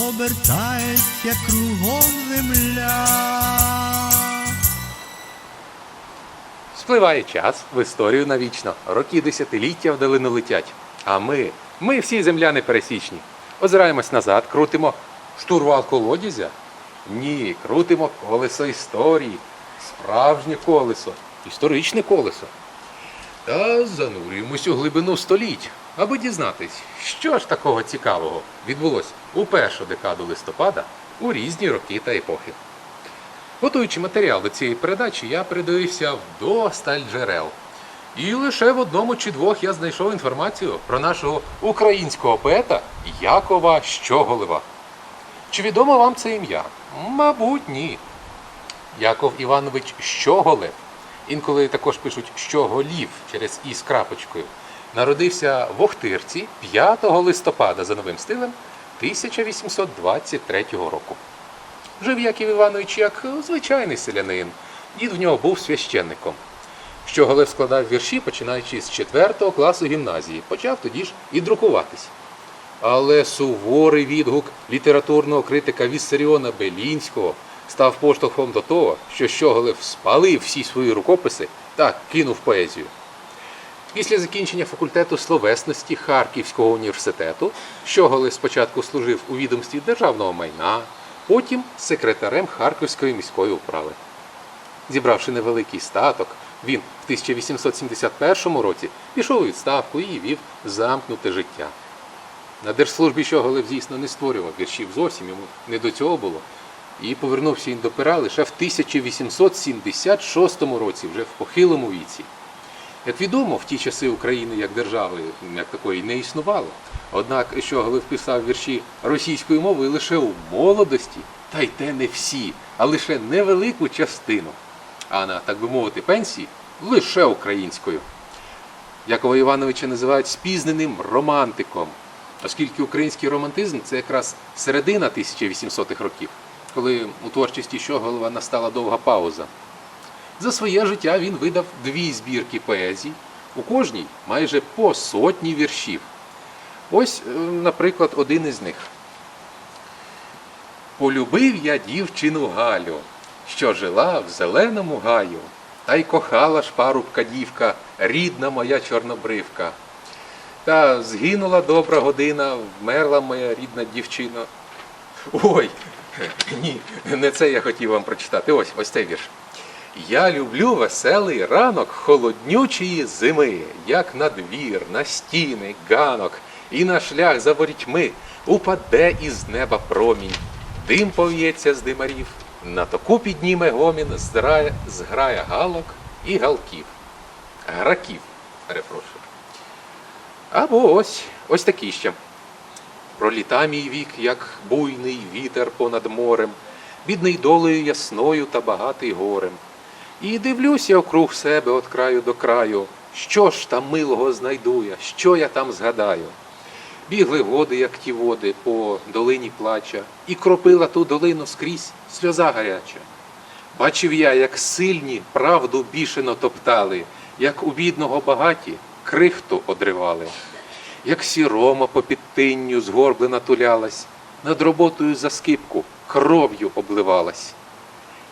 обертається кругом земля. Спливає час в історію навічно. Роки десятиліття вдалину летять. А ми, ми всі земляни пересічні. Озираємось назад, крутимо штурвал колодязя. Ні, крутимо колесо історії. Справжнє колесо, історичне колесо. Та занурюємось у глибину століть, аби дізнатись, що ж такого цікавого відбулося у першу декаду листопада у різні роки та епохи. Готуючи матеріал до цієї передачі, я передивився вдосталь джерел. І лише в одному чи двох я знайшов інформацію про нашого українського поета Якова Щоголева. Чи відомо вам це ім'я? Мабуть, ні. Яков Іванович Щоголев, інколи також пишуть Щоголів через і з крапочкою, народився в Охтирці 5 листопада за новим стилем 1823 року. Жив Яків Іванович як звичайний селянин. Дід в нього був священником. Щоголев складав вірші, починаючи з 4 класу гімназії, почав тоді ж і друкуватись. Але суворий відгук літературного критика Віссаріона Белінського став поштовхом до того, що Щоголев спалив всі свої рукописи та кинув поезію. Після закінчення факультету словесності Харківського університету Щоголев спочатку служив у відомстві державного майна, потім секретарем Харківської міської управи. Зібравши невеликий статок, він в 1871 році пішов у відставку і вів замкнуте життя. На держслужбі Щоголев, звісно, не створював віршів зовсім, йому не до цього було. І повернувся він до пера лише в 1876 році, вже в похилому віці. Як відомо, в ті часи України як держави як такої не існувало. Однак Щоголев писав вірші російською мовою лише у молодості, та й те не всі, а лише невелику частину. А на, так би мовити, пенсії лише українською. Якова Івановича називають спізненим романтиком, оскільки український романтизм це якраз середина 1800-х років, коли у творчості Щоголова настала довга пауза. За своє життя він видав дві збірки поезій, у кожній майже по сотні віршів. Ось, е, наприклад, один із них. Полюбив я дівчину Галю, що жила в зеленому гаю, та й кохала ж парубка дівка, рідна моя чорнобривка. Та згинула добра година, вмерла моя рідна дівчина. Ой, ні, не це я хотів вам прочитати. Ось ось цей вірш. Я люблю веселий ранок холоднючої зими, як на двір, на стіни, ганок, і на шлях за ворітьми упаде із неба промінь. Дим пов'ється з димарів, на току підніме гомін, зграє, зграє галок і галків. Граків, перепрошую. Або ось ось такі ще. Проліта мій вік, як буйний вітер понад морем, бідний долею ясною та багатий горем. І дивлюся округ себе від краю до краю, що ж там милого знайду я, що я там згадаю. Бігли води, як ті води, по долині плача, і кропила ту долину скрізь сльоза гаряча. Бачив я, як сильні правду бішено топтали, як у бідного багаті крихту одривали, як сірома по підтинню згорблена тулялась, над роботою за скипку кров'ю обливалась.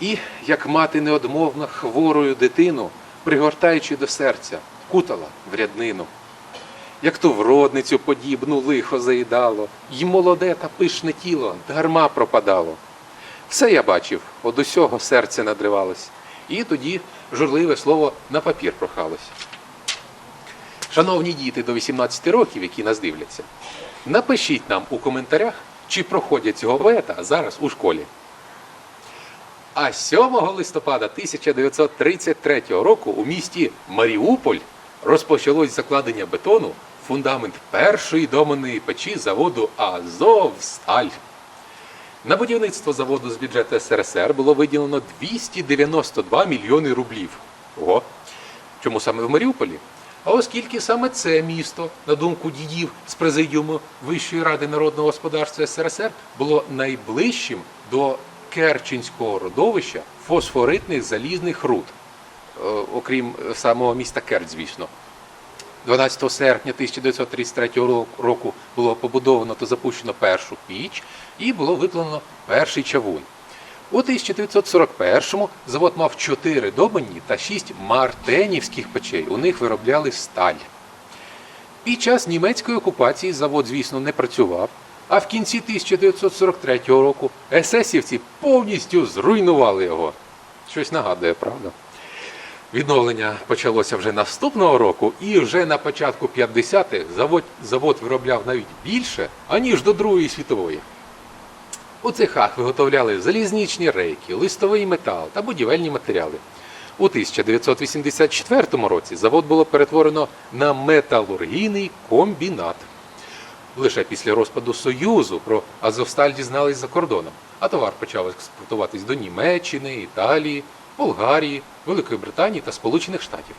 І, як мати неодмовна хворою дитину, пригортаючи до серця, кутала в ряднину. Як ту вродницю подібну лихо заїдало, й молоде та пишне тіло дарма пропадало. Все я бачив, од усього серце надривалось, і тоді журливе слово на папір прохалось. Шановні діти до 18 років, які нас дивляться, напишіть нам у коментарях, чи проходять цього поета зараз у школі. А 7 листопада 1933 року у місті Маріуполь розпочалось закладення бетону фундамент першої доманої печі заводу Азовсталь. На будівництво заводу з бюджету СРСР було виділено 292 мільйони рублів. Ого! Чому саме в Маріуполі? А оскільки саме це місто, на думку дідів з президіуму Вищої ради народного господарства СРСР, було найближчим до Керченського родовища фосфоритних залізних руд, Е, окрім самого міста Керчь, звісно. 12 серпня 1933 року було побудовано та запущено першу піч і було виплано перший чавун. У 1941-му завод мав 4 добані та 6 мартенівських печей. У них виробляли сталь. Під час німецької окупації завод, звісно, не працював, а в кінці 1943 року есесівці повністю зруйнували його. Щось нагадує, правда? Відновлення почалося вже наступного року, і вже на початку 50-х завод, завод виробляв навіть більше, аніж до Другої світової. У цехах виготовляли залізничні рейки, листовий метал та будівельні матеріали. У 1984 році завод було перетворено на металургійний комбінат. Лише після розпаду Союзу про Азовсталь дізнались за кордоном, а товар почав експортуватись до Німеччини, Італії, Болгарії, Великої Британії та Сполучених Штатів.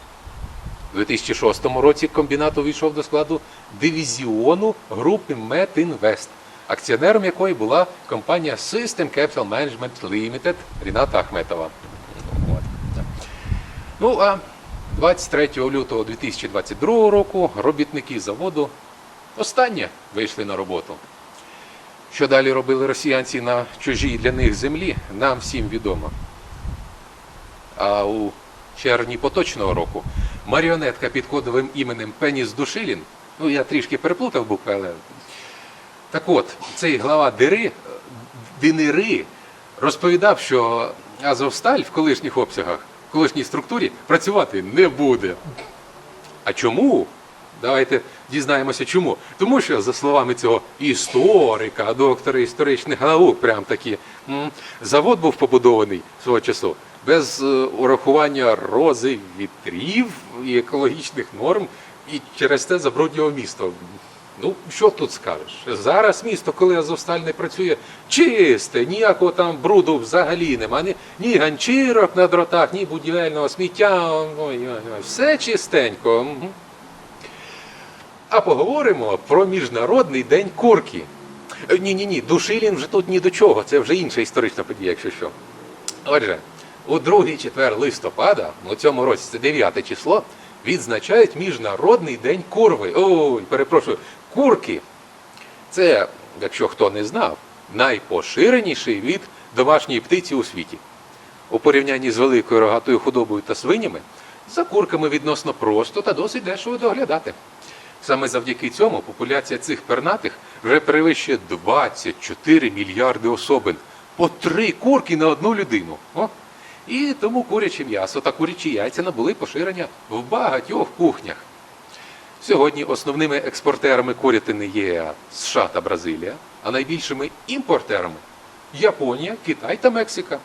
У 2006 році комбінат увійшов до складу дивізіону групи Метінвест, акціонером якої була компанія System Capital Management Limited Ріната Ахметова. Ну а 23 лютого 2022 року робітники заводу останнє вийшли на роботу. Що далі робили росіянці на чужій для них землі, нам всім відомо. А у червні поточного року маріонетка під кодовим іменем Пеніс Душилін, ну я трішки переплутав букви, але. Так от, цей глава Дири, Динери розповідав, що Азовсталь в колишніх обсягах, в колишній структурі працювати не буде. А чому? Давайте дізнаємося чому. Тому що, за словами цього історика, доктора історичних наук, прям такі, завод був побудований свого часу без е, урахування рози вітрів і екологічних норм, і через це забруднював місто. Ну, що тут скажеш? Зараз місто, коли Азовсталь не працює, чисте, ніякого там бруду взагалі нема, ні, ні ганчірок на дротах, ні будівельного сміття, ой, ой, ой, все чистенько. А поговоримо про Міжнародний день курки. Ні, ні, ні, Душилін вже тут ні до чого, це вже інша історична подія, якщо що. Отже, у другий четвер листопада, у цьому році це 9 число, відзначають Міжнародний день курви. Ой, перепрошую, курки. Це, якщо хто не знав, найпоширеніший від домашньої птиці у світі. У порівнянні з великою рогатою худобою та свинями, за курками відносно просто та досить дешево доглядати. Саме завдяки цьому популяція цих пернатих вже перевищує 24 мільярди особин. По три курки на одну людину. О? І тому куряче м'ясо та курячі яйця набули поширення в багатьох кухнях. Сьогодні основними експортерами курятини є США та Бразилія, а найбільшими імпортерами Японія, Китай та Мексика.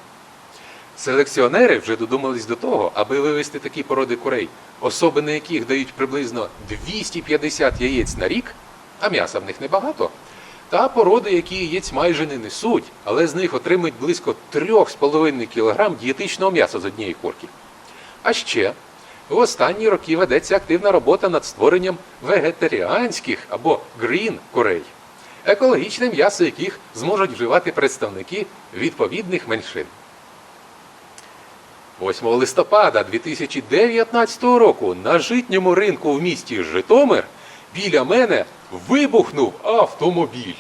Селекціонери вже додумались до того, аби вивести такі породи курей, особини яких дають приблизно 250 яєць на рік, а м'яса в них небагато. Та породи, які яєць майже не несуть, але з них отримують близько 3,5 кг дієтичного м'яса з однієї курки. А ще в останні роки ведеться активна робота над створенням вегетаріанських або грін курей, екологічне м'ясо яких зможуть вживати представники відповідних меншин. 8 листопада 2019 року на житньому ринку в місті Житомир біля мене вибухнув автомобіль.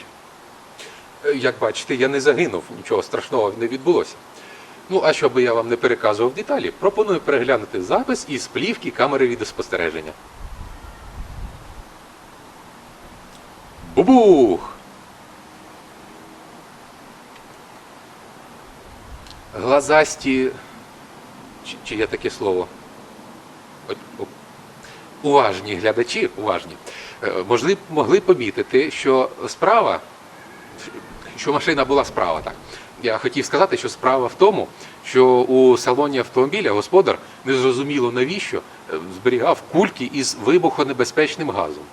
Е, Як бачите, я не загинув, нічого страшного не відбулося. Ну, а щоб я вам не переказував деталі, пропоную переглянути запис із плівки камери відеоспостереження. Бубух! Глазасті. Чи, чи є таке слово? Уважні глядачі, уважні, е, могли, могли помітити, що справа, що машина була справа, так. Я хотів сказати, що справа в тому, що у салоні автомобіля господар незрозуміло навіщо е, зберігав кульки із вибухонебезпечним газом.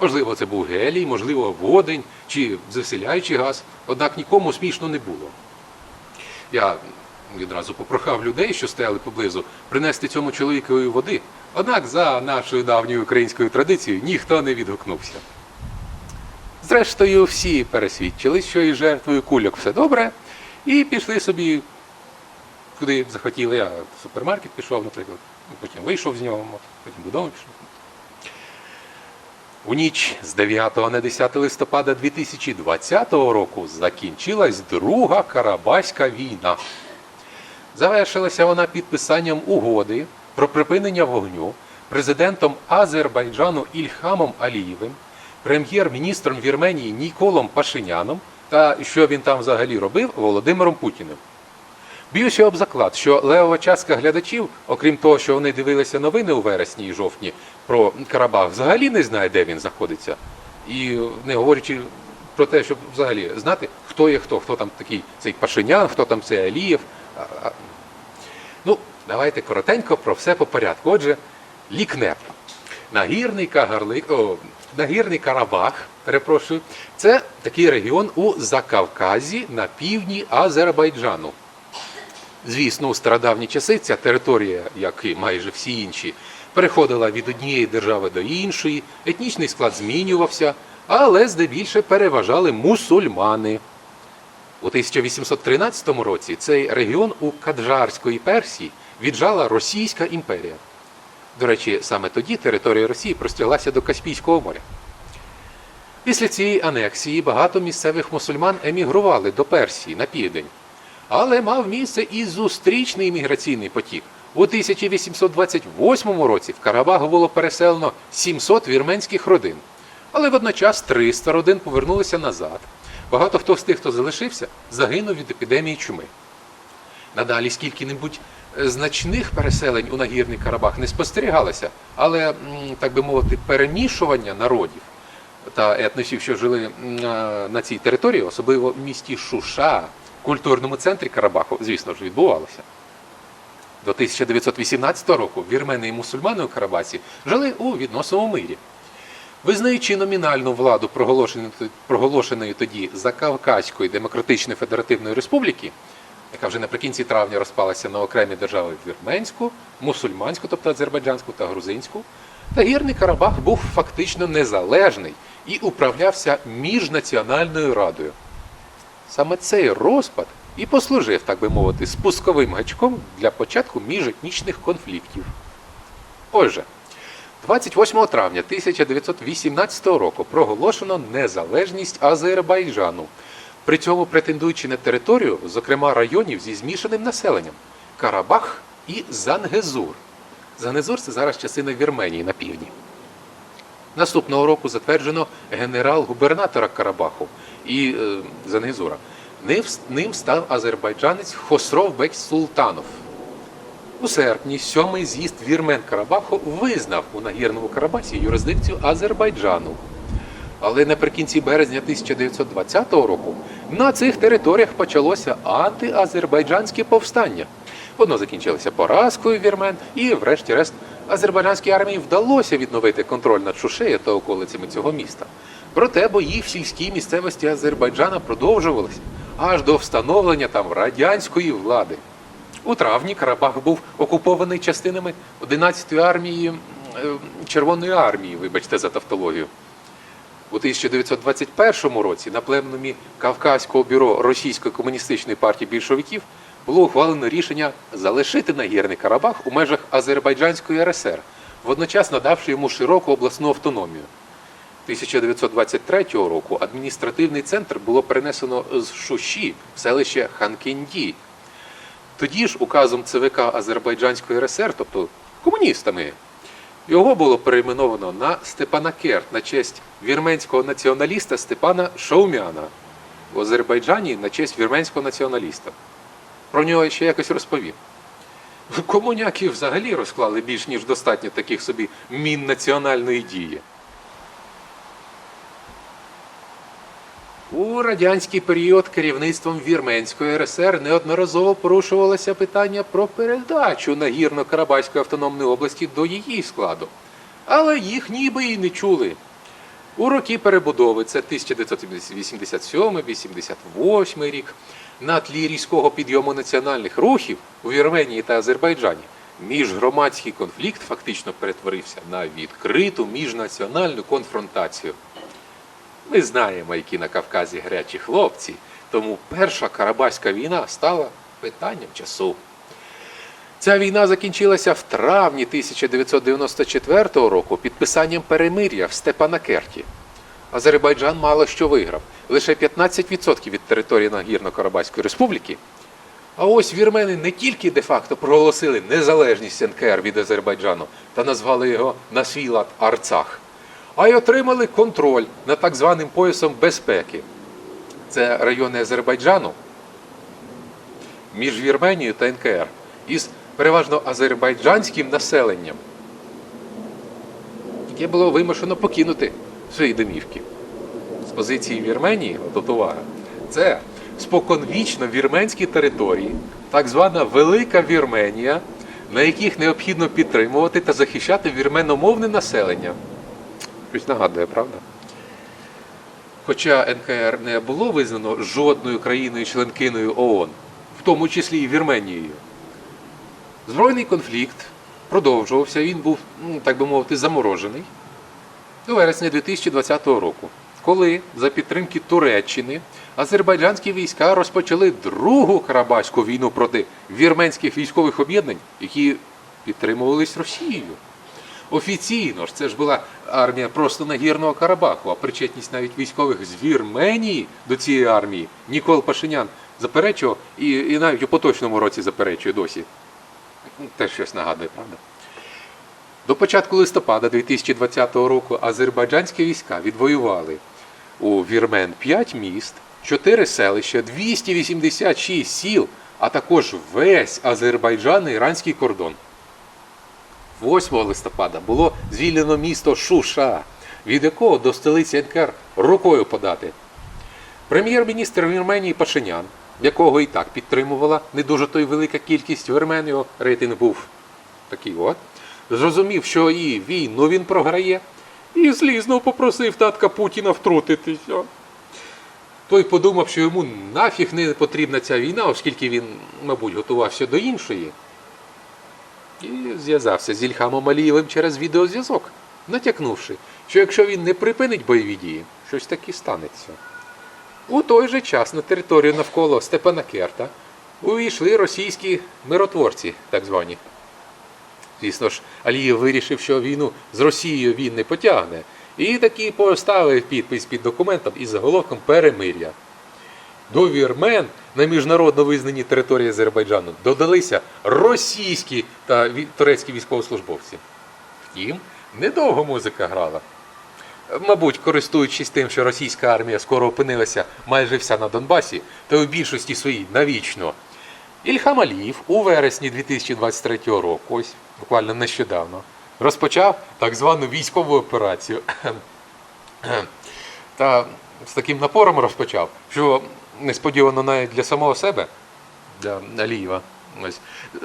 Можливо, це був гелій, можливо, водень чи заселяючий газ, однак нікому смішно не було. Я відразу попрохав людей, що стояли поблизу, принести цьому чоловікові води. Однак за нашою давньою українською традицією ніхто не відгукнувся. Зрештою, всі пересвідчили, що із жертвою кульок все добре, і пішли собі куди захотіли. Я в супермаркет пішов, наприклад, потім вийшов з нього, потім додому пішов. У ніч з 9 на 10 листопада 2020 року закінчилась Друга Карабаська війна. Завершилася вона підписанням угоди про припинення вогню президентом Азербайджану Ільхамом Алієвим, прем'єр-міністром Вірменії Ніколом Пашиняном та що він там взагалі робив Володимиром Путіним. Б'юся об заклад, що левова частка глядачів, окрім того, що вони дивилися новини у вересні і жовтні про Карабах, взагалі не знає, де він знаходиться. І не говорячи про те, щоб взагалі знати, хто є хто, хто там такий цей Пашинян, хто там цей Алієв. Ну, давайте коротенько про все по порядку. Отже, лікнеп. Нагірний Кагарлик, о, нагірний Карабах, перепрошую, це такий регіон у Закавказі на півдні Азербайджану. Звісно, у стародавні часи ця територія, як і майже всі інші, переходила від однієї держави до іншої, етнічний склад змінювався, але здебільше переважали мусульмани. У 1813 році цей регіон у Каджарської Персії віджала Російська імперія. До речі, саме тоді територія Росії простяглася до Каспійського моря. Після цієї анексії багато місцевих мусульман емігрували до Персії на південь. Але мав місце і зустрічний міграційний потік. У 1828 році в Карабах було переселено 700 вірменських родин. Але водночас 300 родин повернулися назад. Багато хто з тих, хто залишився, загинув від епідемії чуми. Надалі скільки-небудь е, значних переселень у нагірний Карабах не спостерігалося, але, так би мовити, перемішування народів та етносів, що жили на- на цій території, особливо в місті Шуша, культурному центрі Карабаху, звісно ж, відбувалося. До 1918 року вірмени і мусульмани у Карабасі жили у відносному мирі. Визнаючи номінальну владу проголошеної, тоді Закавказької Демократичної Федеративної Республіки, яка вже наприкінці травня розпалася на окремі держави вірменську, мусульманську, тобто азербайджанську та грузинську, Тагірний Карабах був фактично незалежний і управлявся міжнаціональною радою. Саме цей розпад і послужив, так би мовити, спусковим гачком для початку міжетнічних конфліктів. Отже, 28 травня 1918 року проголошено незалежність Азербайджану, при цьому претендуючи на територію, зокрема районів зі змішаним населенням Карабах і Зангезур. Зангезур це зараз частина Вірменії на півдні. Наступного року затверджено генерал-губернатора Карабаху і е, Зангезура. Ним, ним став азербайджанець Хосров Бек Султанов. У серпні сьомий з'їзд вірмен Карабаху визнав у нагірному Карабасі юрисдикцію Азербайджану. Але наприкінці березня 1920 року на цих територіях почалося антиазербайджанське повстання. Воно закінчилося поразкою вірмен, і, врешті-решт, азербайджанській армії вдалося відновити контроль над Шушею та околицями цього міста. Проте бої в сільській місцевості Азербайджана продовжувалися аж до встановлення там радянської влади. У травні Карабах був окупований частинами 11-ї армії е, Червоної армії, вибачте за тавтологію. У 1921 році на пленумі Кавказького бюро Російської комуністичної партії більшовиків було ухвалено рішення залишити нагірний Карабах у межах Азербайджанської РСР, водночас надавши йому широку обласну автономію. 1923 року адміністративний центр було перенесено з Шуші в селище Ханкенді. Тоді ж указом ЦВК Азербайджанської РСР, тобто комуністами, його було перейменовано на Степанакерт на честь вірменського націоналіста Степана Шаумяна в Азербайджані на честь вірменського націоналіста. Про нього ще якось розповім. Комуняки взагалі розклали більш ніж достатньо таких собі мін національної дії. У радянський період керівництвом Вірменської РСР неодноразово порушувалося питання про передачу Нагірно-Карабаської автономної області до її складу. Але їх ніби і не чули. У роки перебудови, це 1987-88 рік, на тлі різкого підйому національних рухів у Вірменії та Азербайджані, міжгромадський конфлікт фактично перетворився на відкриту міжнаціональну конфронтацію. Ми знаємо, які на Кавказі гарячі хлопці, тому перша Карабаська війна стала питанням часу. Ця війна закінчилася в травні 1994 року підписанням перемир'я в Степанакерті. Азербайджан мало що виграв лише 15% від території Нагірно-Карабаської республіки. А ось вірмени не тільки де-факто проголосили незалежність НКР від Азербайджану та назвали його на свій лад Арцах, а й отримали контроль над так званим поясом безпеки. Це райони Азербайджану між Вірменією та НКР із переважно азербайджанським населенням, яке було вимушено покинути свої домівки. Позиції Вірменії от увага, це споконвічно вірменські території, так звана Велика Вірменія, на яких необхідно підтримувати та захищати вірменомовне населення. Щось нагадує, правда? Хоча НКР не було визнано жодною країною-членкиною ООН, в тому числі і Вірменією. Збройний конфлікт продовжувався, він був, ну, так би мовити, заморожений до вересня 2020 року, коли за підтримки Туреччини азербайджанські війська розпочали другу Карабаську війну проти вірменських військових об'єднань, які підтримувались Росією. Офіційно ж це ж була армія просто Нагірного Карабаху, а причетність навіть військових з Вірменії до цієї армії Нікол Пашинян заперечував і, і навіть у поточному році заперечує досі. Теж щось нагадує, правда? До початку листопада 2020 року азербайджанські війська відвоювали у Вірмен 5 міст, 4 селища, 286 сіл, а також весь Азербайджан і іранський кордон. 8 листопада було звільнено місто Шуша, від якого до столиці НКР рукою подати. Прем'єр-міністр Вірменії Пашинян, якого і так підтримувала не дуже то й велика кількість вірмен, його рейтинг був такий от, зрозумів, що і війну він програє, і злізно попросив татка Путіна втрутитися. Той подумав, що йому нафіг не потрібна ця війна, оскільки він, мабуть, готувався до іншої. І зв'язався з Ільхамом Алієвим через відеозв'язок, натякнувши, що якщо він не припинить бойові дії, щось таки станеться. У той же час на територію навколо Степана Керта увійшли російські миротворці, так звані. Звісно ж, Алієв вирішив, що війну з Росією він не потягне, і таки поставив підпис під документом із заголовком перемир'я. До вірмен на міжнародно визнані території Азербайджану додалися російські та турецькі військовослужбовці. Втім, недовго музика грала. Мабуть, користуючись тим, що російська армія скоро опинилася майже вся на Донбасі, та у більшості своїй навічно. Ільхам Аліїв у вересні 2023 року, ось буквально нещодавно, розпочав так звану військову операцію. Та з таким напором розпочав, що несподівано навіть для самого себе, для Алієва. Ось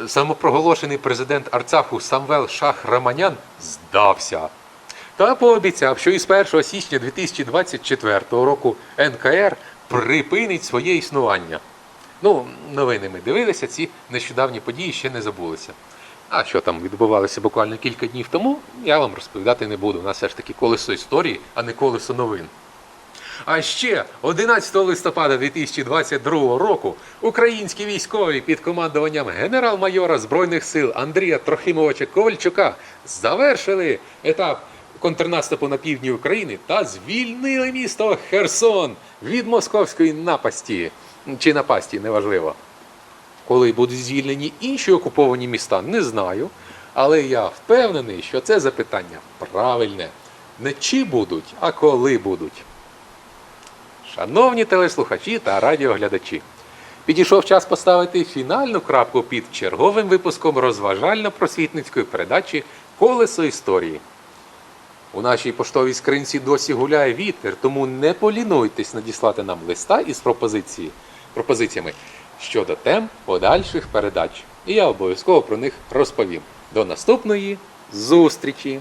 самопроголошений президент Арцаху Самвел Шах Раманян здався та пообіцяв, що із 1 січня 2024 року НКР припинить своє існування. Ну, новини ми дивилися, ці нещодавні події ще не забулися. А що там відбувалося буквально кілька днів тому, я вам розповідати не буду. У нас все ж таки колесо історії, а не колесо новин. А ще 11 листопада 2022 року українські військові під командуванням генерал-майора Збройних сил Андрія Трохимовича Ковальчука завершили етап контрнаступу на півдні України та звільнили місто Херсон від московської напасті чи напасті, неважливо. Коли будуть звільнені інші окуповані міста, не знаю. Але я впевнений, що це запитання правильне. Не чи будуть, а коли будуть. Шановні телеслухачі та радіоглядачі, підійшов час поставити фінальну крапку під черговим випуском розважально-просвітницької передачі Колесо історії. У нашій поштовій скринці досі гуляє вітер, тому не полінуйтесь надіслати нам листа із пропозиції, пропозиціями щодо тем подальших передач. І я обов'язково про них розповім. До наступної зустрічі!